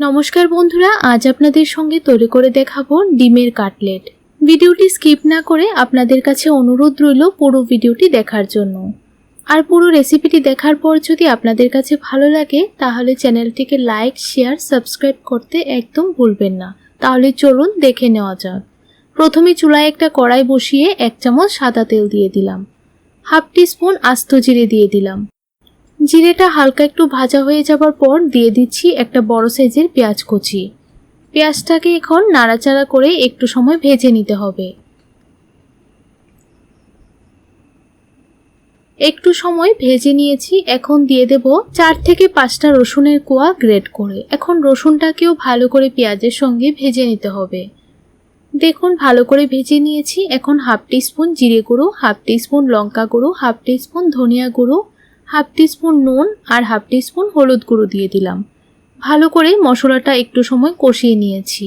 নমস্কার বন্ধুরা, আজ আপনাদের সঙ্গে তৈরি করে দেখাবো ডিমের কাটলেট। ভিডিওটি স্কিপ না করে আপনাদের কাছে অনুরোধ রইল পুরো ভিডিওটি দেখার জন্য। আর পুরো রেসিপিটি দেখার পর যদি আপনাদের কাছে ভালো লাগে, তাহলে চ্যানেলটিকে লাইক, শেয়ার, সাবস্ক্রাইব করতে একদম ভুলবেন না। তাহলে চলুন দেখে নেওয়া যাক। প্রথমে চুলায় একটা কড়াই বসিয়ে এক চামচ সাদা তেল দিয়ে দিলাম। হাফ টিস্পুন আস্ত জিরে দিয়ে দিলাম। জিরেটা হালকা একটু ভাজা হয়ে যাবার পর দিয়ে দিচ্ছি একটা বড় সাইজের পেঁয়াজ কুচি। পেঁয়াজটাকে এখন নাড়াচাড়া করে একটু সময় ভেজে নিতে হবে। একটু সময় ভেজে নিয়েছি, এখন দিয়ে দেব চার থেকে পাঁচটা রসুনের কোয়া গ্রেট করে। এখন রসুনটাকেও ভালো করে পেঁয়াজের সঙ্গে ভেজে নিতে হবে। দেখুন, ভালো করে ভেজে নিয়েছি। এখন হাফ টিস্পুন জিরে গুঁড়ো, হাফ টিস্পুন লঙ্কা গুঁড়ো, হাফ টিস্পুন ধনিয়া গুঁড়ো হাফ টিস্পুন নুন আর হাফ টিস্পুন হলুদ গুঁড়ো দিয়ে দিলাম। ভালো করে মশলাটা একটু সময় কষিয়ে নিয়েছি।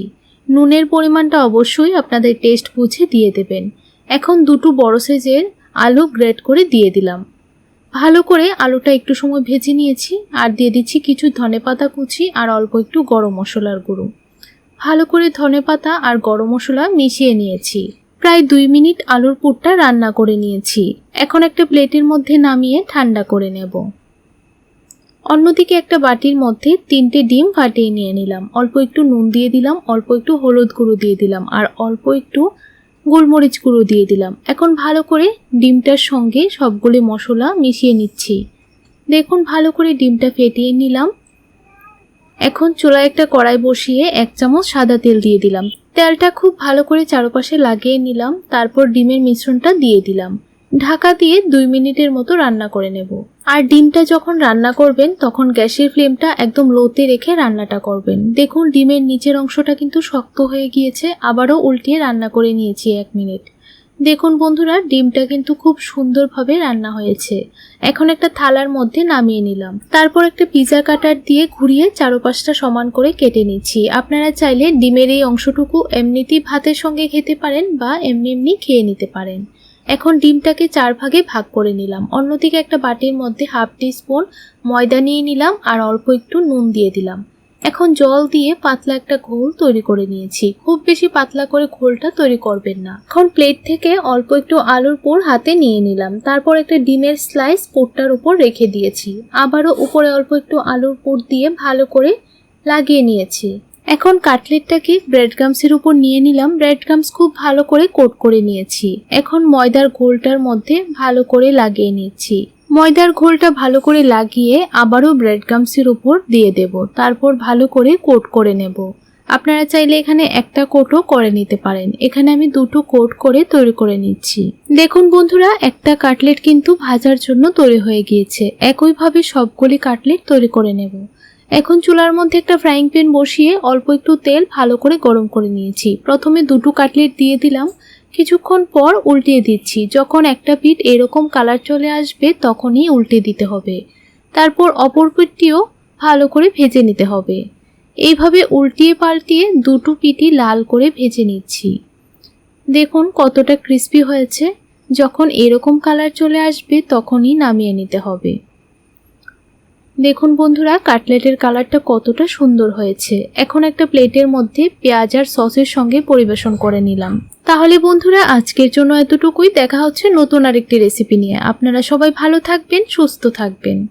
নুনের পরিমাণটা অবশ্যই আপনাদের টেস্ট বুঝে দিয়ে দেবেন। এখন দুটো বড় সাইজের আলু গ্রেট করে দিয়ে দিলাম। ভালো করে আলুটা একটু সময় ভেজে নিয়েছি আর দিয়ে দিচ্ছি কিছু ধনেপাতা কুচি আর অল্প একটু গরম মশলার গুঁড়ো। ভালো করে ধনেপাতা আর গরম মশলা মিশিয়ে নিয়েছি। প্রায় দুই মিনিট আলুর পুরটা রান্না করে নিয়েছি। এখন একটা প্লেটের মধ্যে নামিয়ে ঠান্ডা করে নেব। অন্যদিকে একটা বাটির মধ্যে তিনটে ডিম ফাটিয়ে নিয়ে নিলাম। অল্প একটু নুন দিয়ে দিলাম, অল্প একটু হলুদ গুঁড়ো দিয়ে দিলাম, আর অল্প একটু গোলমরিচ গুঁড়ো দিয়ে দিলাম। এখন ভালো করে ডিমটার সঙ্গে সবগুলি মশলা মিশিয়ে নিচ্ছি। দেখুন, ভালো করে ডিমটা ফেটিয়ে নিলাম। এখন চুলায় একটা কড়াই বসিয়ে এক চামচ সাদা তেল দিয়ে দিলাম। তেলটা খুব ভালো করে চারপাশে লাগিয়ে নিলাম, তারপর ডিমের মিশ্রণটা দিয়ে দিলাম। ঢাকা দিয়ে দুই মিনিটের মতো রান্না করে নেব। আর ডিমটা যখন রান্না করবেন, তখন গ্যাসের ফ্লেমটা একদম লোতে রেখে রান্নাটা করবেন। দেখুন, ডিমের নিচের অংশটা কিন্তু শক্ত হয়ে গিয়েছে, আবারও উল্টিয়ে রান্না করে নিয়েছি এক মিনিট। দেখুন বন্ধুরা, ডিমটা কিন্তু খুব সুন্দরভাবে রান্না হয়েছে। এখন একটা থালার মধ্যে নামিয়ে নিলাম। তারপর একটা পিজা কাটার দিয়ে ঘুরিয়ে চারোপাশটা সমান করে কেটে নিচ্ছি। আপনারা চাইলে ডিমের এই অংশটুকু এমনিতেই ভাতের সঙ্গে খেতে পারেন বা এমনি এমনি খেয়ে নিতে পারেন। এখন ডিমটাকে চার ভাগে ভাগ করে নিলাম। অন্যদিকে একটা বাটির মধ্যে হাফ টি স্পুন ময়দা নিয়ে নিলাম আর অল্প একটু নুন দিয়ে দিলাম। এখন জল দিয়ে পাতলা একটা ঘোল তৈরি করে নিয়েছি। খুব বেশি পাতলা করে ঘোলটা তৈরি করবেন না। এখন প্লেট থেকে অল্প একটু আলুর পোর হাতে নিয়ে নিলাম। তারপর একটা ডিমের স্লাইস পোরটার উপর রেখে দিয়েছি। আবারও উপরে অল্প একটু আলুর পোর দিয়ে ভালো করে লাগিয়ে নিয়েছি। এখন কাটলেটটাকে ব্রেড গামসের উপর নিয়ে নিলাম। ব্রেড গামস খুব ভালো করে কোট করে নিয়েছি। এখন ময়দার ঘোলটার মধ্যে ভালো করে লাগিয়ে নিচ্ছি। ময়দার ঘোলটা ভালো করে লাগিয়ে আবারও ব্রেড গামসের উপর দিয়ে দেব। তারপর ভালো করে কোট করে নেব। আপনারা চাইলে এখানে একটা কোটও করে নিতে পারেন। এখানে আমি দুটো কোট করে তৈরি করে নিচ্ছি। দেখুন বন্ধুরা, একটা কাটলেট কিন্তু ভাজার জন্য তৈরি হয়ে গিয়েছে। একইভাবে সবগুলি কাটলেট তৈরি করে নেব। এখন চুলার মধ্যে একটা ফ্রাইং প্যান বসিয়ে অল্প একটু তেল ভালো করে গরম করে নিয়েছি। প্রথমে দুটো কাটলেট দিয়ে দিলাম। কিছুক্ষণ পর উল্টিয়ে দিচ্ছি। যখন একটা পিঠ এরকম কালার চলে আসবে, তখনই উল্টে দিতে হবে। তারপর অপর পিঠটিও ভালো করে ভেজে নিতে হবে। এইভাবে উল্টিয়ে পাল্টিয়ে দুটো পিঠই লাল করে ভেজে নিচ্ছি। দেখুন কতটা ক্রিস্পি হয়েছে। যখন এরকম কালার চলে আসবে, তখনই নামিয়ে নিতে হবে। দেখুন বন্ধুরা, কাটলেটের কালারটা কতটা সুন্দর হয়েছে। এখন একটা প্লেটের মধ্যে পেঁয়াজ আর সসের সঙ্গে পরিবেশন করে নিলাম। তাহলে বন্ধুরা, আজকের জন্য এতটুকুই। দেখা হচ্ছে নতুন আরেকটি রেসিপি নিয়ে। আপনারা সবাই ভালো থাকবেন, সুস্থ থাকবেন।